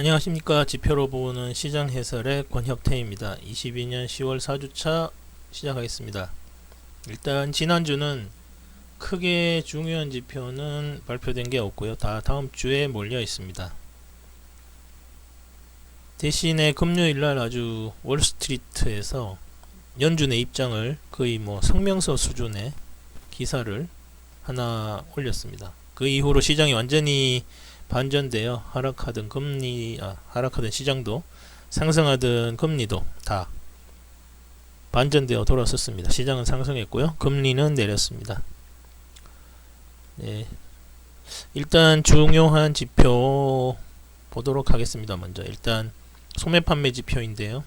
안녕하십니까 지표로 보는 시장 해설의 권혁태입니다. 22년 10월 4주차 시작하겠습니다. 일단 지난주는 크게 중요한 지표는 발표된 게 없고요. 다 다음 주에 몰려 있습니다. 대신에 금요일날 아주 월스트리트에서 연준의 입장을 거의 뭐 성명서 수준의 기사를 하나 올렸습니다. 그 이후로 시장이 완전히 반전되어 하락하던 금리 아, 하락하던 시장도 상승하던 금리도 다 반전되어 돌아섰습니다. 시장은 상승했고요. 금리는 내렸습니다. 네. 일단 중요한 지표 보도록 하겠습니다. 먼저 일단 소매 판매 지표인데요.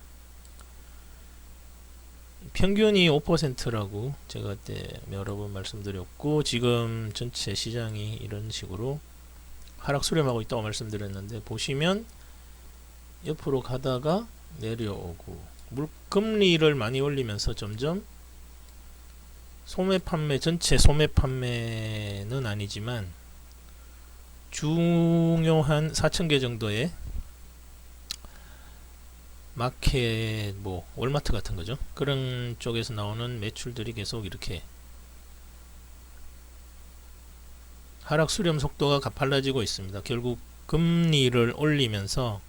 평균이 5%라고 제가 그때 여러 번 말씀드렸고 지금 전체 시장이 이런 식으로 하락 수렴하고 있다고 말씀드렸는데 보시면 옆으로 가다가 내려오고 물금리를 많이 올리면서 점점 소매 판매 전체 소매 판매는 아니지만 중요한 4,000개 정도의 마켓 뭐 월마트 같은 거죠. 그런 쪽에서 나오는 매출들이 계속 이렇게 하락 수렴 속도가 가팔라지고 있습니다. 결국 금리를 올리면서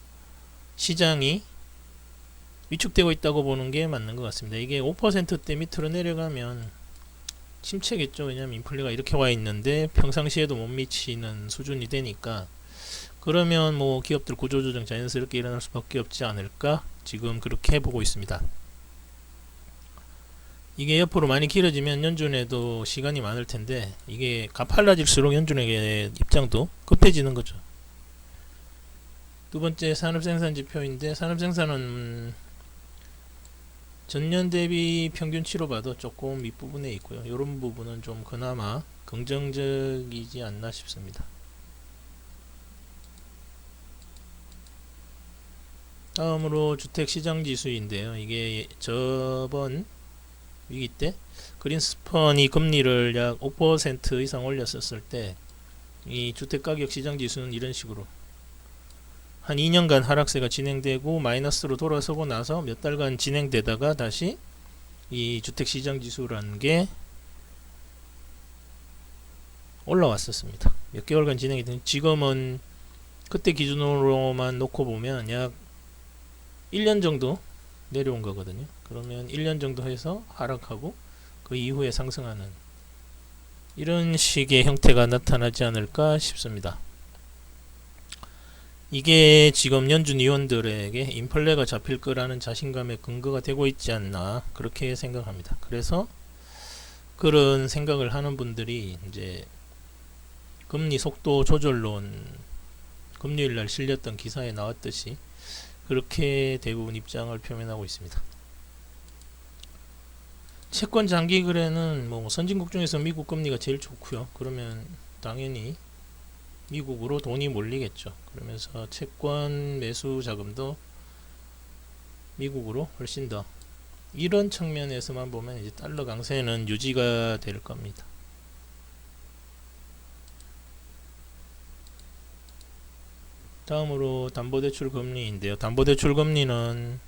시장이 위축되고 있다고 보는 게 맞는 것 같습니다. 이게 5%대 밑으로 내려가면 침체겠죠. 왜냐하면 인플레가 이렇게 와 있는데 평상시에도 못 미치는 수준이 되니까 그러면 뭐 기업들 구조조정 자연스럽게 일어날 수밖에 없지 않을까 지금 그렇게 보고 있습니다. 이게 옆으로 많이 길어지면 연준에도 시간이 많을 텐데 이게 가팔라질수록 연준에게 입장도 급해지는 거죠. 두 번째 산업생산 지표인데 산업생산은 전년 대비 평균치로 봐도 조금 윗부분에 있고요. 이런 부분은 좀 그나마 긍정적이지 않나 싶습니다. 다음으로 주택시장지수인데요. 이게 저번 위기 때 그린스펀이 금리를 약 5% 이상 올렸었을 때 이 주택가격 시장 지수는 이런 식으로 한 2년간 하락세가 진행되고 마이너스로 돌아서고 나서 몇 달간 진행되다가 다시 이 주택 시장 지수라는 게 올라왔었습니다. 몇 개월간 진행이 된 지금은 그때 기준으로만 놓고 보면 약 1년 정도 내려온 거거든요. 그러면 1년 정도 해서 하락하고 그 이후에 상승하는 이런 식의 형태가 나타나지 않을까 싶습니다. 이게 지금 연준 위원들에게 인플레가 잡힐 거라는 자신감의 근거가 되고 있지 않나 그렇게 생각합니다. 그래서 그런 생각을 하는 분들이 이제 금리 속도 조절론 금요일 날 실렸던 기사에 나왔듯이 그렇게 대부분 입장을 표명하고 있습니다. 채권 장기 거래는 뭐 선진국 중에서 미국 금리가 제일 좋고요. 그러면 당연히 미국으로 돈이 몰리겠죠. 그러면서 채권 매수 자금도 미국으로 훨씬 더 이런 측면에서만 보면 이제 달러 강세는 유지가 될 겁니다. 다음으로 담보대출 금리인데요. 담보대출 금리는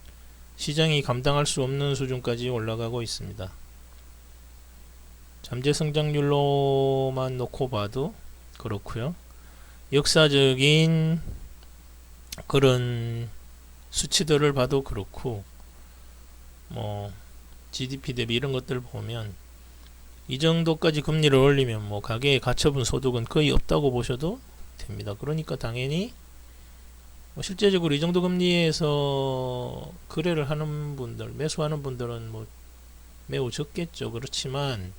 시장이 감당할 수 없는 수준까지 올라가고 있습니다. 잠재 성장률로만 놓고 봐도 그렇고요. 역사적인 그런 수치들을 봐도 그렇고 뭐 GDP 대비 이런 것들 보면 이 정도까지 금리를 올리면 뭐 가계에 가처분 소득은 거의 없다고 보셔도 됩니다. 그러니까 당연히 뭐 실제적으로 이 정도 금리에서 거래를 하는 분들, 매수하는 분들은 뭐 매우 적겠죠. 그렇지만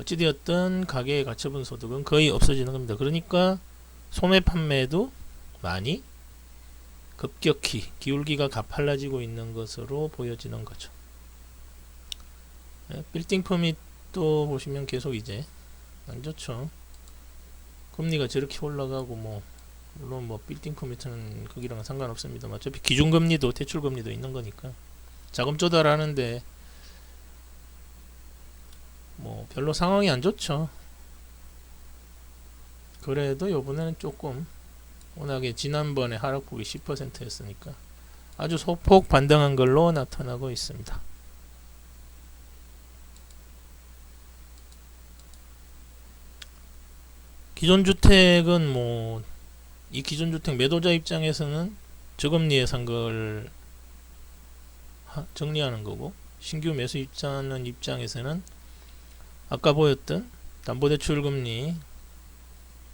어찌되었든 가계의 가처분 소득은 거의 없어지는 겁니다. 그러니까 소매 판매도 많이 급격히 기울기가 가팔라지고 있는 것으로 보여지는 거죠. 네, 빌딩 퍼밋도 보시면 계속 이제 안 좋죠. 금리가 저렇게 올라가고 뭐 물론 뭐 빌딩 퍼미트는 거기랑은 상관없습니다. 어차피 기준금리도 대출금리도 있는 거니까 자금 조달하는데 뭐 별로 상황이 안 좋죠. 그래도 요번에는 조금 워낙에 지난번에 하락폭이 10%였으니까 아주 소폭 반등한 걸로 나타나고 있습니다. 기존 주택은 뭐 이 기존 주택 매도자 입장에서는 저금리에 산 걸 정리하는 거고 신규 매수 입자는 입장에서는 아까 보였던 담보대출 금리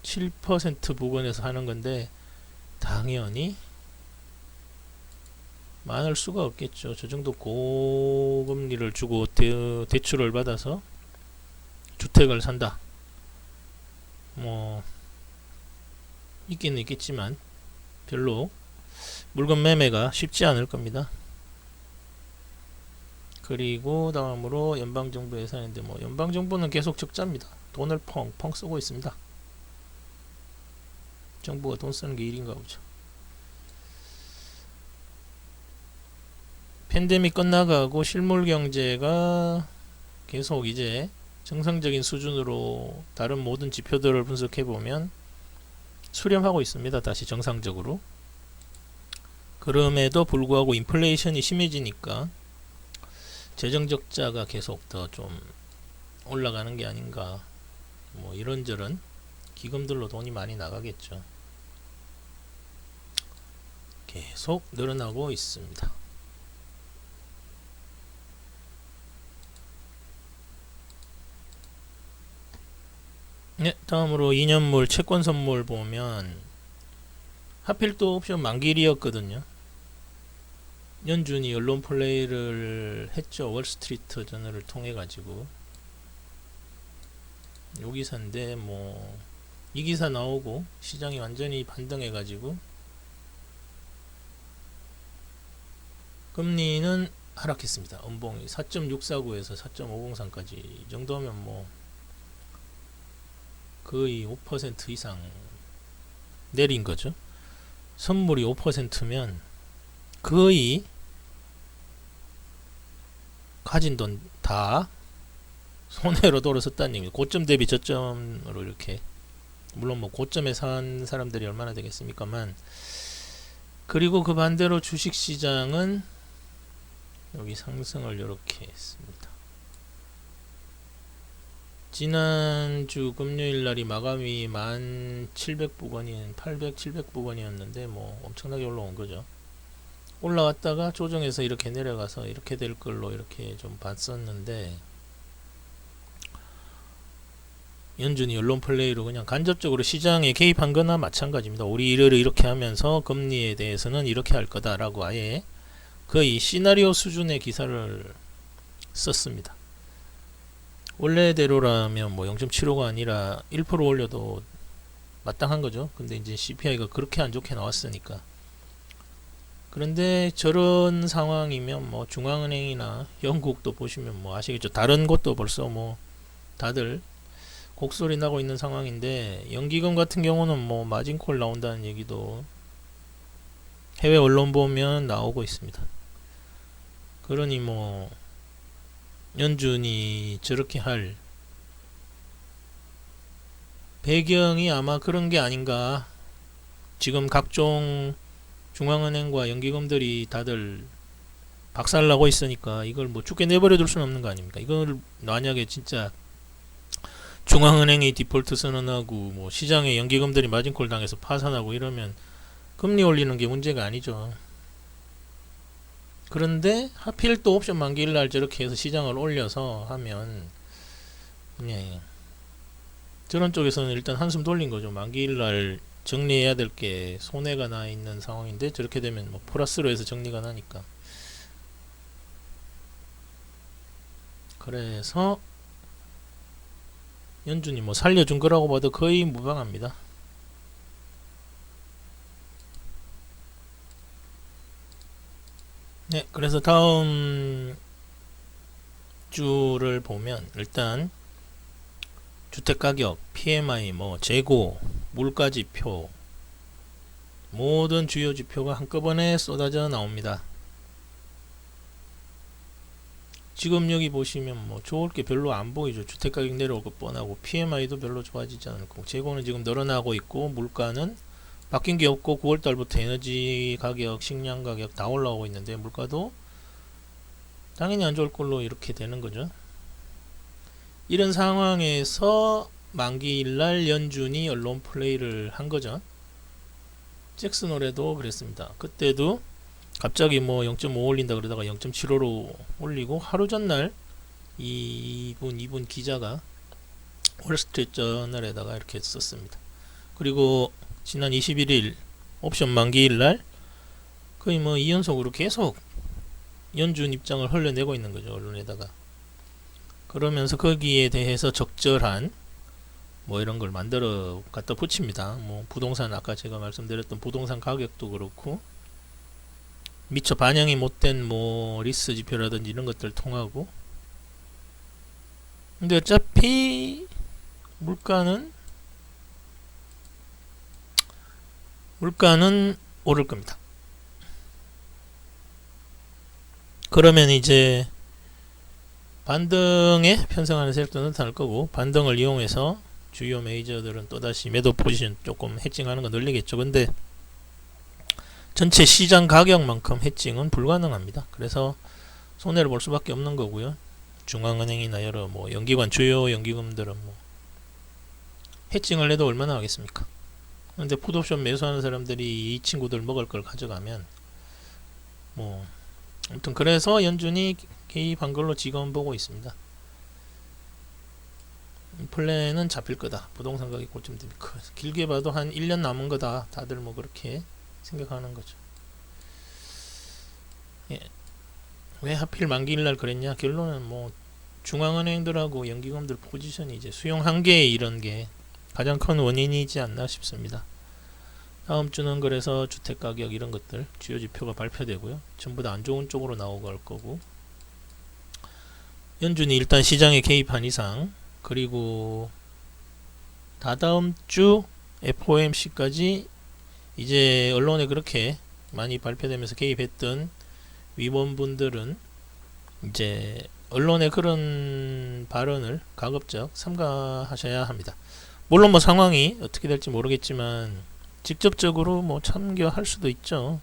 7% 부근에서 하는 건데 당연히 많을 수가 없겠죠. 저 정도 고금리를 주고 대, 대출을 받아서 주택을 산다. 뭐 있기는 있겠지만 별로 물건 매매가 쉽지 않을 겁니다. 그리고 다음으로 연방정부 예산인데 뭐 연방정부는 계속 적자입니다. 돈을 펑펑 쓰고 있습니다. 정부가 돈 쓰는 게 일인가 보죠. 팬데믹 끝나가고 실물 경제가 계속 이제 정상적인 수준으로 다른 모든 지표들을 분석해 보면 수렴하고 있습니다. 다시 정상적으로. 그럼에도 불구하고 인플레이션이 심해지니까 재정 적자가 계속 더 좀 올라가는 게 아닌가. 뭐 이런저런 기금들로 돈이 많이 나가겠죠. 계속 늘어나고 있습니다. 네, 다음으로 2년물 채권 선물 보면 하필 또 옵션 만기일이었거든요. 연준이 언론 플레이를 했죠. 월스트리트 저널을 통해 가지고 요 기사인데 뭐 이 기사 나오고 시장이 완전히 반등해 가지고 금리는 하락했습니다. 음봉이 4.649에서 4.503까지 이 정도면 뭐 거의 5% 이상 내린 거죠. 선물이 5%면 거의 가진 돈 다 손해로 돌아섰다는 얘기입니다. 고점 대비 저점으로 이렇게 물론 뭐 고점에 산 사람들이 얼마나 되겠습니까만 그리고 그 반대로 주식 시장은 여기 상승을 이렇게 했습니다. 지난주 금요일 날이 마감이 1700부근이 800, 700부근이었는데 뭐 엄청나게 올라온 거죠. 올라왔다가 조정해서 이렇게 내려가서 이렇게 될 걸로 이렇게 좀 봤었는데 연준이 언론 플레이로 그냥 간접적으로 시장에 개입한 거나 마찬가지입니다. 우리 이를 이렇게 하면서 금리에 대해서는 이렇게 할 거다라고 아예 거의 시나리오 수준의 기사를 썼습니다. 원래대로라면 뭐 0.75가 아니라 1% 올려도 마땅한 거죠. 근데 이제 CPI가 그렇게 안 좋게 나왔으니까. 그런데 저런 상황이면 뭐 중앙은행이나 영국도 보시면 뭐 아시겠죠. 다른 곳도 벌써 뭐 다들 곡소리 나고 있는 상황인데 연기금 같은 경우는 뭐 마진콜 나온다는 얘기도 해외 언론 보면 나오고 있습니다. 그러니 뭐 연준이 저렇게 할 배경이 아마 그런 게 아닌가. 지금 각종 중앙은행과 연기금들이 다들 박살나고 있으니까 이걸 뭐 죽게 내버려 둘 수는 없는 거 아닙니까? 이걸 만약에 진짜 중앙은행이 디폴트 선언하고 뭐 시장에 연기금들이 마진콜 당해서 파산하고 이러면 금리 올리는 게 문제가 아니죠. 그런데 하필 또 옵션 만기일 날 저렇게 해서 시장을 올려서 하면 예. 저런 쪽에서는 일단 한숨 돌린 거죠. 만기일 날 정리해야 될 게 손해가 나 있는 상황인데 저렇게 되면 뭐 플러스로 해서 정리가 나니까. 그래서 연준이 뭐 살려준 거라고 봐도 거의 무방합니다. 네, 그래서 다음 주를 보면 일단 주택가격, PMI, 뭐 재고, 물가지표 모든 주요 지표가 한꺼번에 쏟아져 나옵니다. 지금 여기 보시면 뭐 좋을 게 별로 안 보이죠. 주택가격 내려올 것 뻔하고 PMI도 별로 좋아지지 않고 재고는 지금 늘어나고 있고 물가는 바뀐 게 없고 9월 달부터 에너지 가격, 식량 가격 다 올라오고 있는데 물가도 당연히 안 좋을 걸로 이렇게 되는 거죠. 이런 상황에서 만기일 날 연준이 언론 플레이를 한 거죠. 잭스 노래도 그랬습니다. 그때도 갑자기 뭐 0.5 올린다 그러다가 0.75로 올리고 하루 전날 이분 이분 기자가 월스트리트 저널에다가 이렇게 썼습니다. 그리고 지난 21일 옵션 만기일 날 거의 뭐 2연속으로 계속 연준 입장을 흘려내고 있는 거죠 언론에다가 그러면서 거기에 대해서 적절한 뭐 이런 걸 만들어 갖다 붙입니다. 뭐 부동산 아까 제가 말씀드렸던 부동산 가격도 그렇고 미처 반영이 못된 뭐 리스 지표라든지 이런 것들 통하고 근데 어차피 물가는 물가는 오를 겁니다. 그러면 이제 반등에 편성하는 세력도 나타날 거고 반등을 이용해서 주요 메이저들은 또다시 매도 포지션 조금 해칭하는 거 늘리겠죠. 근데 전체 시장 가격만큼 해칭은 불가능합니다. 그래서 손해를 볼 수밖에 없는 거고요. 중앙은행이나 여러 뭐 연기관 주요 연기금들은 뭐 해칭을 해도 얼마나 하겠습니까? 근데 풋옵션 매수하는 사람들이 이 친구들 먹을 걸 가져가면 뭐 아무튼 그래서 연준이 개입한 걸로 지금 보고 있습니다. 이 플랜은 잡힐 거다. 부동산 가격 고점 대비 크. 길게 봐도 한 1년 남은 거다. 다들 뭐 그렇게 생각하는 거죠. 예. 왜 하필 만기일 날 그랬냐? 결론은 뭐 중앙은행들하고 연기금들 포지션이 이제 수용 한계 이런 게 가장 큰 원인이지 않나 싶습니다. 다음 주는 그래서 주택 가격 이런 것들 주요 지표가 발표되고요. 전부 다 안 좋은 쪽으로 나오고 할 거고. 연준이 일단 시장에 개입한 이상 그리고 다다음 주 FOMC까지 이제 언론에 그렇게 많이 발표되면서 개입했던 위원분들은 이제 언론의 그런 발언을 가급적 삼가하셔야 합니다. 물론 뭐 상황이 어떻게 될지 모르겠지만 직접적으로 뭐 참여할 수도 있죠.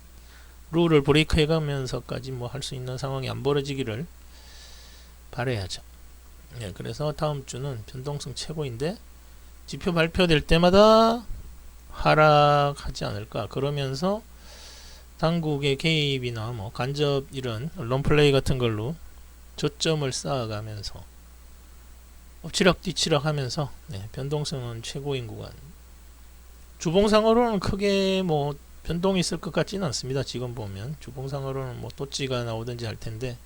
룰을 브레이크 해가면서까지 뭐 할 수 있는 상황이 안 벌어지기를 바래야죠. 예, 그래서 다음 주는 변동성 최고인데 지표 발표될 때마다 하락하지 않을까. 그러면서 당국의 개입이나 뭐 간접 이런 언론 플레이 같은 걸로 저점을 쌓아가면서 엎치락 뒤치락 하면서 네, 변동성은 최고인 구간. 주봉상으로는 크게 뭐 변동이 있을 것 같지는 않습니다. 지금 보면 주봉상으로는 뭐 또찌가 나오든지 할 텐데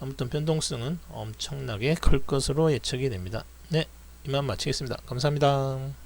아무튼 변동성은 엄청나게 클 것으로 예측이 됩니다. 네, 이만 마치겠습니다. 감사합니다.